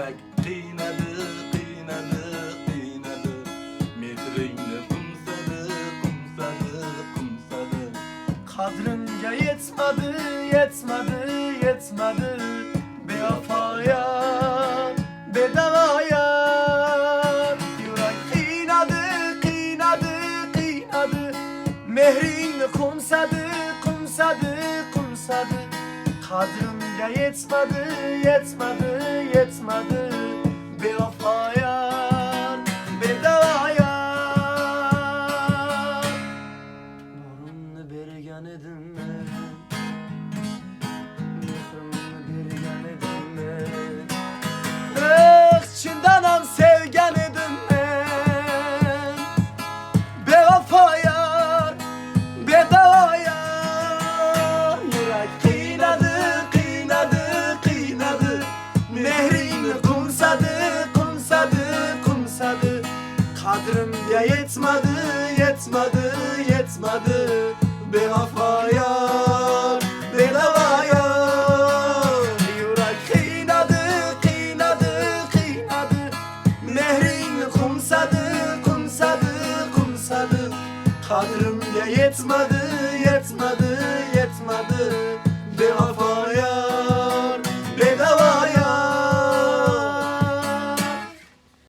Yürek kıynadı, kıynadı, kıynadı. Mehrini kumsadı, kumsadı, kumsadı. Kadrınca yetmedi, yetmedi, yetmedi. Bevafaya, bedavaya. Yürek kıynadı, kıynadı, kıynadı. Mehrini kumsadı, kumsadı, kumsadı Kadrınca yetmedi, yetmedi, yetmedi. Bevafaya, bedavaya Nurumni bergan edim men Mehrimni Kadrım ya yetmedi, yetmedi, yetmedi. Be vafaya, bedavaya Yürek kıynadı, kıynadı, kıynadı. Kumsadı, kumsadı, kumsadı. Kadrım ya yetmedi, yetmedi.